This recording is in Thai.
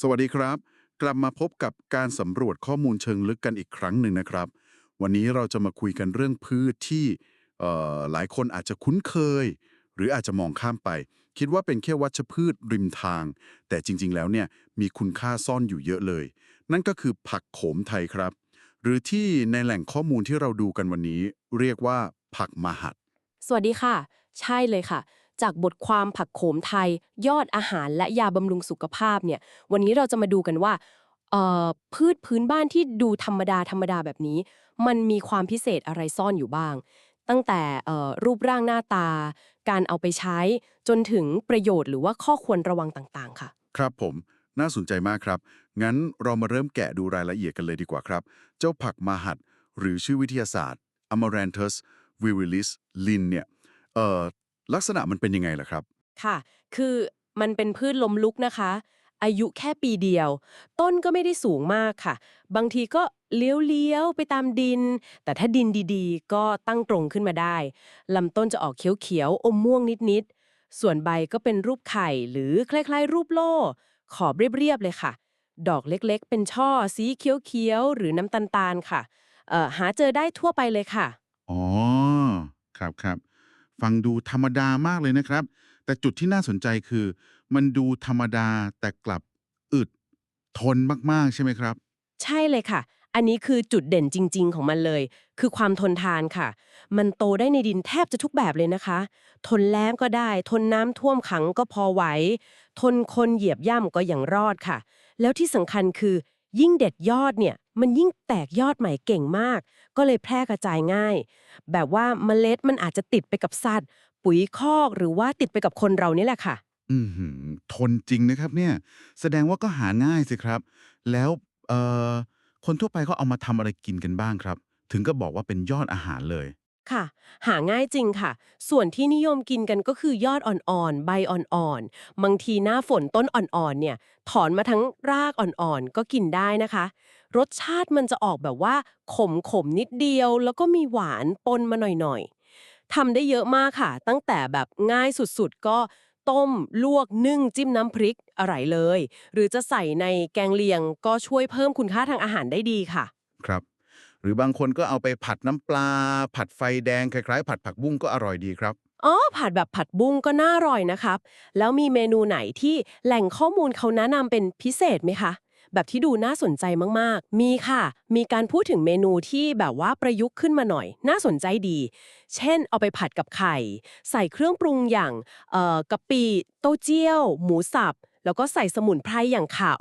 สวัสดีครับ กลับมาพบกับการสำรวจข้อมูลเชิงลึกกันอีกครั้งหนึ่งนะครับ วันนี้เราจะมาคุยกันเรื่องพืชที่หลายคนอาจจะคุ้นเคย หรืออาจจะมองข้ามไป คิดว่าเป็นแค่วัชพืชริมทาง แต่จริง ๆ แล้วเนี่ยมีคุณค่าซ่อนอยู่เยอะเลย นั่นก็คือผักโขมไทยครับ หรือที่ในแหล่งข้อมูลที่เราดูกันวันนี้ เรียกว่าผักมหัด สวัสดีค่ะ ใช่เลยค่ะ จากบทความผักโขมไทย ยอดอาหารและยาบำรุงสุขภาพเนี่ย วันนี้เราจะมาดูกันว่าพืชพื้นบ้านที่ดูธรรมดาธรรมดาแบบนี้ มันมีความพิเศษอะไรซ่อนอยู่บ้าง ตั้งแต่รูปร่างหน้าตา การเอาไปใช้จนถึงประโยชน์หรือว่าข้อควรระวังต่างๆ ค่ะ ครับผมน่าสนใจมากครับ งั้นเรามาเริ่มแกะดูรายละเอียดกันเลยดีกว่าครับ เจ้าผักมาหัด หรือชื่อวิทยาศาสตร์ Amaranthus virilis lin เนี่ย เอ่อ ลักษณะมันเป็นยังไงล่ะครับ ค่ะ คือมันเป็นพืชล้มลุกนะคะ อายุแค่ปีเดียว ต้นก็ไม่ได้สูงมากค่ะ บางทีก็เลี้ยวๆไปตามดิน แต่ถ้าดินดีๆ ก็ตั้งตรงขึ้นมาได้ลำต้นจะออกเขียวๆ อมม่วงนิดๆ ส่วนใบก็เป็นรูปไข่ หรือคล้ายๆ รูปโล่ ขอบเรียบๆเลยค่ะ ดอกเล็กๆ เป็นช่อสีเขียวๆ หรือน้ำตาลๆ ค่ะเอ่อหาเจอได้ทั่วไปเลยค่ะ อ๋อ ครับครับ ฟังดูธรรมดามากเลยนะครับ แต่จุดที่น่าสนใจคือ มันดูธรรมดาแต่กลับอึดทนมากๆใช่ไหมครับ ใช่เลยค่ะ อันนี้คือจุดเด่นจริง ๆ ของมันเลย คือความทนทานค่ะ มันโตได้ในดินแทบจะทุกแบบเลยนะคะ ทนแล้งก็ได้ ทนน้ำท่วมขังก็พอไหว ทนคนเหยียบย่ำก็ยังรอดค่ะ แล้วที่สำคัญคือ ยิ่งเด็ดยอดเนี่ยมันยิ่งแตกยอดใหม่เก่งมาก ก็เลยแพร่กระจายง่าย แบบว่าเมล็ดมันอาจจะติดไปกับสัตว์ ปุ๋ยคอกหรือว่าติดไปกับคนเรานี่แหละค่ะ อือหือทนจริงนะครับเนี่ย แสดงว่าก็หาง่ายสิครับ แล้วเอ่อคนทั่วไปเขาเอามาทำอะไรกินกันบ้างครับ ถึงก็บอกว่าเป็นยอดอาหารเลย ค่ะ หาง่ายจริงค่ะ ส่วนที่นิยมกินกันก็คือยอดอ่อนๆ ใบอ่อนๆ บางทีหน้าฝนต้นอ่อนๆ เนี่ย ถอนมาทั้งรากอ่อนๆ ก็กินได้นะคะ รสชาติมันจะออกแบบว่า ขมขมๆนิดเดียว แล้วก็มีหวานปนมาหน่อยๆ ทำได้เยอะมากค่ะ ตั้งแต่แบบง่ายสุดๆ ก็ต้ม ลวก นึ่ง จิ้มน้ำพริกอะไรเลย หรือจะใส่ในแกงเลียงก็ช่วยเพิ่มคุณค่าทางอาหารได้ดีค่ะ ครับ หรือบางคนก็เอาไปผัดน้ำปลา ผัดไฟแดงคล้ายๆ ผัดผักบุ้งก็อร่อยดีครับ อ๋อ ผัดแบบผัดบุ้งก็น่าอร่อยนะครับ แล้วมีเมนูไหนที่แหล่งข้อมูลเขาแนะนำเป็นพิเศษไหมคะ แบบที่ดูน่าสนใจมากๆ มีค่ะ มีการพูดถึงเมนูที่แบบว่าประยุกต์ขึ้นมาหน่อย น่าสนใจดี เช่น เอาไปผัดกับไข่ ใส่เครื่องปรุงอย่างกะปิเต้าเจี้ยว หมูสับ แล้วก็ใส่สมุนไพรอย่างข่า